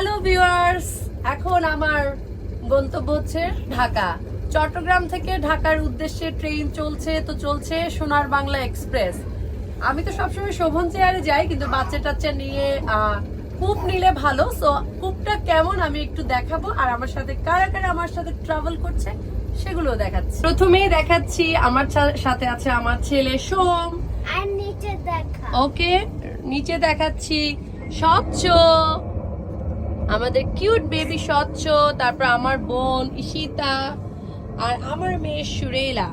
Hello viewers এখন আমার গন্তব্য হচ্ছে ঢাকা। চট্টগ্রাম থেকে ঢাকার উদ্দেশ্যে ট্রেন চলছে তো চলছে সোনার বাংলা এক্সপ্রেস আমি তো সবসময় শোভন চেয়ারে যাই কিন্তু বাচ্চা টাচ্চা নিয়ে কূপ নিলে ভালো। সো কূপটা কেমন আমি একটু দেখাবো। আর আমার সাথে কারা কারা আমার সাথে ট্রাভেল করছে সেগুলো দেখাচ্ছি। প্রথমেই দেখাচ্ছি আমার সাথে আছে আমার ছেলে সোম। আর নিচে দেখা। ওকে নিচে দেখাচ্ছি স্বচ্ছ। আমাদের কিউট বেবি স্বচ্ছ তারপর আমার বোন ঈশিতা আর আমার মেয়ে সুরেলা।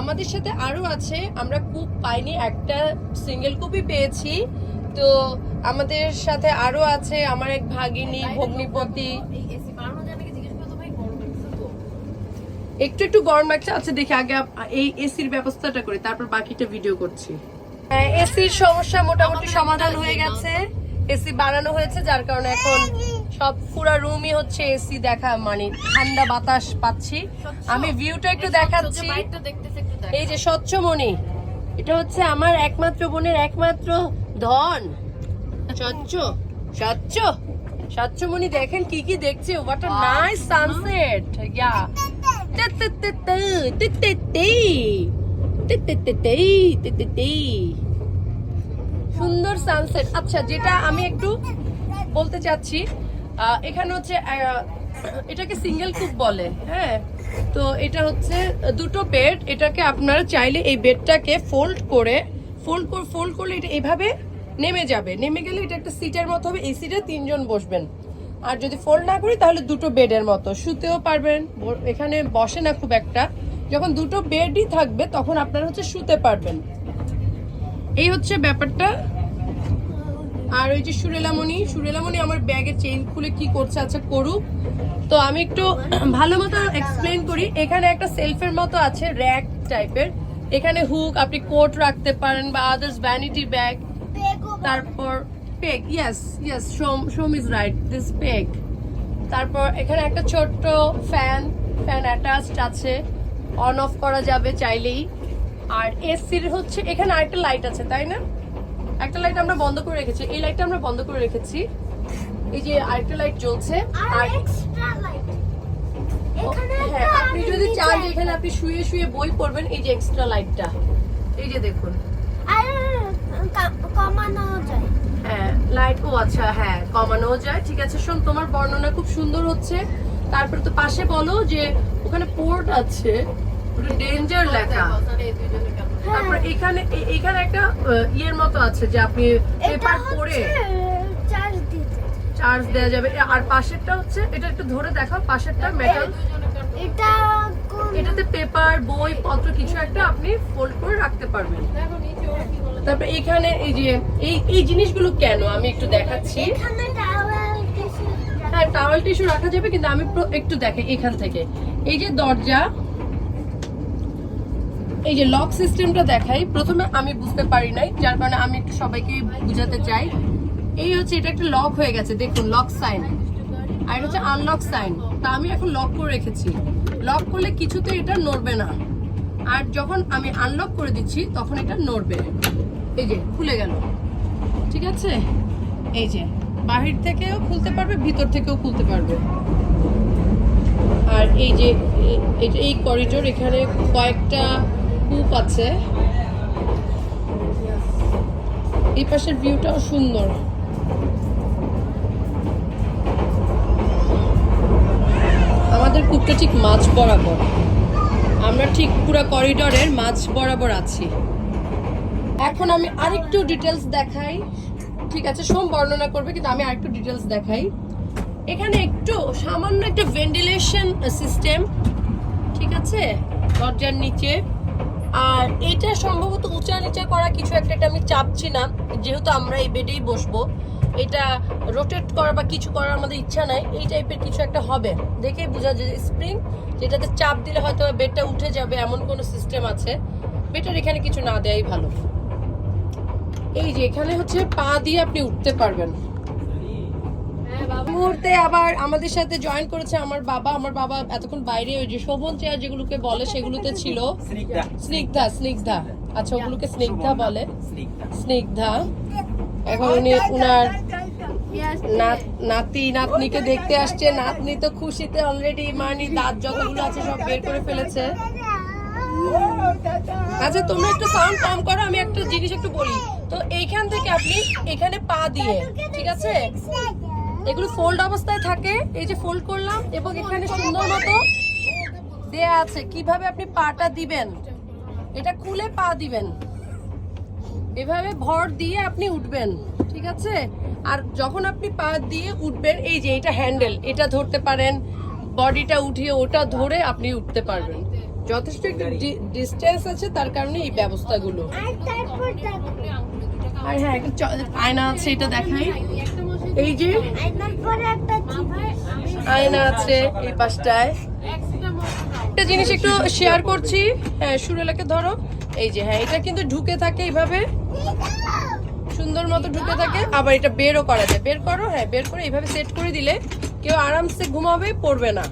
আমাদের সাথে আরও আছে আমরা কূপ পাইনি একটা সিঙ্গেল কূপই পেয়েছি। তো আমাদের সাথে আরও আছে আমার এক ভাগিনী ভগ্নিপতি। একটু একটু গরম লাগছে আচ্ছা দেখি আগে এই এসির ব্যবস্থাটা করি তারপর বাকিটা ভিডিও করছি। এসির সমস্যা মোটামুটি সমাধান হয়ে গেছে। এসি বানানো হয়েছে যার কারণে এখন সব পুরো রুমই হচ্ছে এসি দেখা মানে ঠান্ডা বাতাস পাচ্ছি আমি ভিউটা একটু দেখাচ্ছি এই যে স্বচ্ছমণি এটা হচ্ছে আমার একমাত্র বোনের একমাত্র ধন স্বচ্ছ স্বচ্ছ স্বচ্ছমণি দেখেন কি কি দেখছে হোয়াট আ নাইস সানসেট ইয়া সুন্দর সানসেট আচ্ছা যেটা আমি একটু বলতে চাচ্ছি এখানে হচ্ছে এটাকে সিঙ্গেল কুক বলে হ্যাঁ? তো এটা হচ্ছে দুটো বেড এটাকে আপনারা চাইলে এই বেডটাকে ফোল্ড করে ফোল্ড ফোল্ড করলে এটা এভাবে নেমে যাবে। নেমে গেলে এটা একটা সিটের মতো হবে, এই সিটে তিনজন বসবেন। আর যদি ফোল্ড না করি, তাহলে দুটো বেডের মতো। শুতেও পারবেন এখানে বসে না খুব একটা। যখন দুটো বেডই থাকবে, তখন আপনারা হচ্ছে শুতে পারবেন। এই হচ্ছে ব্যাপারটা। আর ওই যে সুরেলামণি সুরেলামণি আমার ব্যাগের চেইন খুলে কি করছে আচ্ছা করুক। তো আমি একটু ভালো মতো এক্সপ্লেন করি। এখানে একটা সেলফের মতো আছে র্যাক টাইপের এখানে হুক আপনি কোট রাখতে পারেন বা আদার্স ভ্যানিটি ব্যাগ তারপর pack yes yes some some is right this pack তারপর এখানে একটা ছোট্ট ফ্যান ফ্যান অ্যাটাচড আছে। অন অফ করা যাবে চাইলেই। আর এসির হচ্ছে এখানে আরেকটা লাইট আছে তাই না? একটা লাইট আমরা বন্ধ করে রেখেছি। এই লাইটটা আমরা বন্ধ করে রেখেছি। এই যে আরেকটা লাইট জ্বলছে আর আর এক্সট্রা লাইট এখানে হ্যাঁ আপনি যদি চান যে এখানে আপনি শুয়ে শুয়ে বই পড়বেন এই যে এক্সট্রা লাইটটা এই যে দেখুন। কমানো যায়। হ্যাঁ লাইট ও আচ্ছা হ্যাঁ কমানো যায়। ঠিক আছে শোন তোমার বর্ণনা খুব সুন্দর হচ্ছে। তারপরে তো পাশে বলো যে ওখানে পোর্ট আছে। ডেঞ্জার লেখা। তারপর এখানে এখানে একটা ইয়ের মতো আছে যে আপনি পেপার পড়ে চার্জ দেওয়া যাবে। আর পাশেরটা হচ্ছে এটা একটু ধরে দেখাও পাশেরটা মেটাল এটা এটাতে পেপার বই পত্র কিছু একটা আপনি ফোল্ড করে রাখতে পারবেন। তারপর এখানে এই যে এই এই জিনিসগুলো কেন? আমি একটু দেখাচ্ছি। হ্যাঁ টাওয়াল টিস্যু রাখা যাবে কিন্তু আমি একটু দেখে এখান থেকে। এই যে দরজা এই যে লক সিস্টেমটা দেখাই, প্রথমে আমি বুঝতে পারি নাই, যার কারণে আমি একটু সবাইকে বুঝাতে চাই। এই হচ্ছে, এটা একটা লক হয়ে গেছে, দেখুন লক সাইন আর এটা হচ্ছে আনলক সাইন তা আমি এখন লক করে রেখেছি। লক করলে কিছুতে এটা নড়বে না। আর যখন আমি আনলক করে দিচ্ছি, তখন এটা নড়বে। এই যে, খুলে গেল। ঠিক আছে? এই যে, বাহির থেকেও খুলতে পারবে, ভিতর থেকেও খুলতে পারবে। আর এই যে, এই করিডোর এখানে কয়েকটা কূপ আছে। এই পাশের ভিউটাও সুন্দর। আমাদের কূপটা ঠিক মাছ বরাবর। আমরা ঠিক পুরো করিডোরের মাছ বরাবর আছি। এখন আমি আরেকটু ডিটেলস দেখাই। ঠিক আছে, সোম বর্ণনা করবে, কিন্তু আমি আরেকটু ডিটেলস দেখাই। এখানে একটু সামান্য একটা ভেন্টিলেশন সিস্টেম ঠিক আছে? দরজার নিচে। আর এটা সম্ভবত উঁচা নিচা করা কিছু একটা, এটা আমি চাপছি না। যেহেতু আমরা এই বেডেই বসবো, এটা রোটেট করা বা কিছু করার আমাদের ইচ্ছা নাই, এই টাইপের কিছু একটা হবে। দেখেই বোঝা যায় স্প্রিং যেটাতে চাপ দিলে হয়তো বেডটা উঠে যাবে, এমন কোনো সিস্টেম আছে। বেটার এখানে কিছু না দেয়াই ভালো। এই যে এখানে হচ্ছে পা দিয়ে আপনি উঠতে পারবেন। মুহূর্তে আবার আমাদের সাথে জয়েন করেছে আমার বাবা। আমার বাবা এতক্ষণ বাইরে ওই যে শোভন চেয়ার যেগুলোকে বলে সেগুলোতে ছিল। স্নিগ্ধা। স্নিগ্ধা আচ্ছা ওগুলোকে স্নিগ্ধা বলে। স্নিগ্ধা। এখন উনি উনার নাত- নাতি নাতনিকে দেখতে আসছে। নাতনি তো খুশিতে অলরেডি মানে দাঁত যতগুলো আছে সব বের করে ফেলেছে। আচ্ছা তোমরা একটু সাউন্ড কম করো আমি একটা জিনিস একটু বলি। তো এইখান থেকে আপনি এখানে পা দিয়ে ঠিক আছে? এগুলো ফোল্ড অবস্থায় থাকে। এই যে ফোল্ড করলাম এবং এখানে সুন্দর মতো দেয়া আছে কীভাবে আপনি পাটা দিবেন। এটা খুলে পা দিবেন। এভাবে ভর দিয়ে আপনি উঠবেন ঠিক আছে? আর যখন আপনি পা দিয়ে উঠবেন এই যে এটা হ্যান্ডেল এটা ধরতে পারেন বডিটা উঠিয়ে ওটা ধরে আপনি উঠতে পারবেন। যথেষ্ট একটু ডিস্টেন্স আছে তার কারণে এই ব্যবস্থাগুলো। আর হ্যাঁ আয়না আছে এটা দেখাই। এই যে আয়না আছে এই পাশটায়। একটা জিনিস একটু শেয়ার করছি হ্যাঁ সুরেলাকে ধরো। এই যে হ্যাঁ এটা কিন্তু ঢুকে থাকে এইভাবে। সুন্দর মতো ঢুকে থাকে। আবার এটা বেরও করা যায়। বের করো হ্যাঁ বের করে এইভাবে সেট করে দিলে কেউ আরামসে ঘুমাবে, পড়বে না।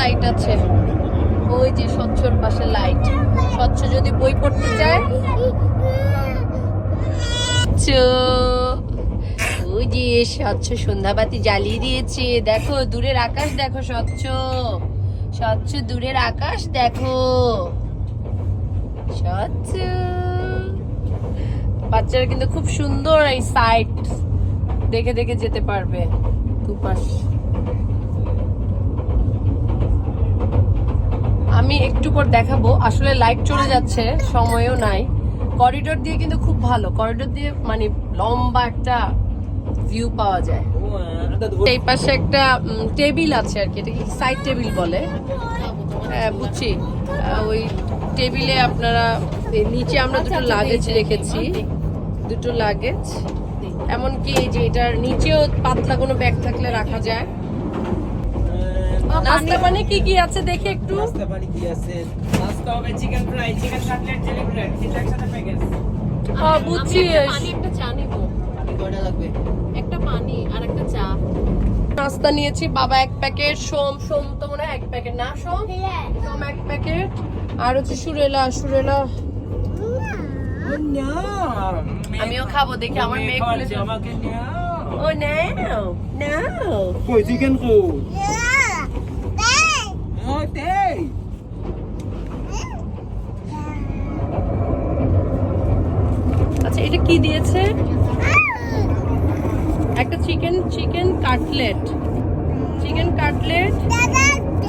লাইট আছে। ওই যে স্বচ্ছর পাশে লাইট স্বচ্ছ যদি বই পড়তে চায়। স্বচ্ছ ওই যে স্বচ্ছ সন্ধ্যাবাতি জ্বালিয়ে দিয়েছে। দেখো, দূরের আকাশ দেখো, স্বচ্ছ। স্বচ্ছ দূরের আকাশ দেখো। স্বচ্ছ। বাচ্চারা কিন্তু খুব সুন্দর এই সাইট দেখে দেখে যেতে পারবে। দুপাশ। আমি একটু পর দেখাবো। আসলে লাইট চলে যাচ্ছে, সময়ও নাই। করিডোর দিয়ে কিন্তু খুব ভালো। করিডোর দিয়ে মানে লম্বা একটা ভিউ পাওয়া যায়। এই পাশে একটা টেবিল আছে আর কি এটা কি সাইড টেবিল বলে? হ্যাঁ বুঝছি। ওই টেবিলে আপনারা নিচে আমরা দুটো লাগেজ রেখেছি। দুটো লাগেজ এমনকি এই যে এটার নিচেও পাতলা কোনো ব্যাগ থাকলে রাখা যায়। নাস্তা পানি কি কি আছে দেখি একটু। নাস্তা পানি কি আছে? নাস্তা হবে চিকেন ফ্রাই চিকেন কাটলেট বুঝছি। একটা চা নিবো। লাগবে? একটা পানি আর একটা চা। নাস্তা নিয়েছি বাবা এক প্যাকেট সোম সোম তো মনে হয় এক প্যাকেট। না সোম? সোম এক প্যাকেট। আর হচ্ছে সুরেলা সুরেলা। আমিও খাব দেখি আমার মেয়ে খুলে। আমাকে ও নাও নাও। কই চিকেন কো ও তেই আচ্ছা এটা কি দিয়েছে? একটা chicken chicken cutlet. Chicken cutlet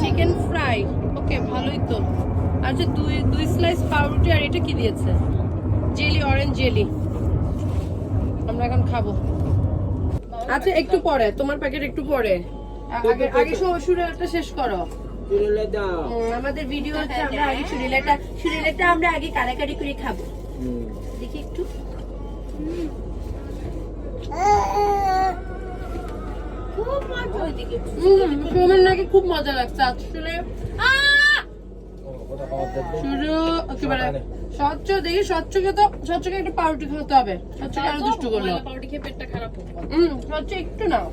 chicken fry. Okay ভালোই তো। আচ্ছা দুই দুই স্লাইস পাউরুটি আর এটা কি দিয়েছে? Jelly orange jelly. আমরা এখন খাব। আচ্ছা একটু পরে। তোমার প্যাকেট একটু পরে। আগে আগে সুরেলাটা শেষ করো। আমাদের ভিডিও হচ্ছে আমরা আগে সুরেলাটা সুরেলাটা আমরা আগে কারাকারি করে খাব। খুব মজা ওইদিকে। হুম সোমের নাকি খুব মজা লাগছে আসলে। শুরু একেবারে স্বচ্ছ দেখি স্বচ্ছকে তো স্বচ্ছকে একটু পাউরুটি খাওয়াতে হবে। স্বচ্ছকে আরও দুষ্টু করল পাউরুটি খেয়ে পেটটা খারাপ হবে হুম স্বচ্ছ একটু নাও।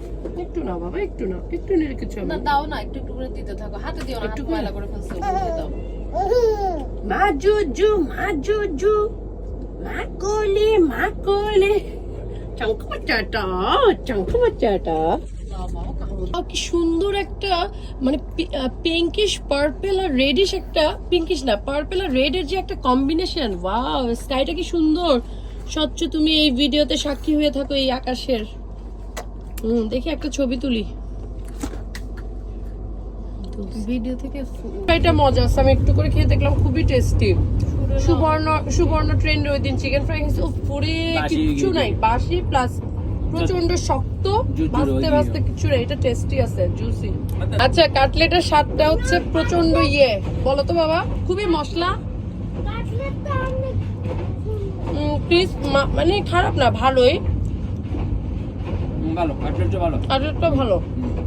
একটু নাও বাবা একটু নাও। একটু নিলে কিছু না না। দাও না একটু একটু করে দিতে থাকো। হাতে দিও না একটু? ময়লা করে ফেলছো দাও মা জুজু মা মা কোলে চঙ্ক বাচ্চাটা চঙ্ক বাচ্চাটা কি সুন্দর একটা মানে পিঙ্কিশ পার্পেল আর রেডিশ একটা পিঙ্কিশ না পার্পেল আর রেড এর যে একটা কম্বিনেশন ওয়াও স্কাইটা কি সুন্দর। স্বচ্ছ তুমি এই ভিডিওতে সাক্ষী হয়ে থাকো এই আকাশের। হুম দেখি একটা ছবি তুলি। ভিডিও থেকে এটা মজা আছে আমি একটু করে খেয়ে দেখলাম খুবই টেস্টি সুবর্ণ সুবর্ণ ওই দিন চিকেন ফ্রাই খেয়েছি ও পুরে কিচ্ছু নাই। বাসি প্লাস প্রচণ্ড শক্ত ভাজতে ভাজতে এটা টেস্টি আছে জুসি আচ্ছা। কাটলেটের স্বাদটা হচ্ছে প্রচণ্ড ইয়ে। বলো তো বাবা খুবই মশলা। মানে খারাপ না ভালোই। ভালো কাটলেটটা ভালো। কাটলেটটা ভালো।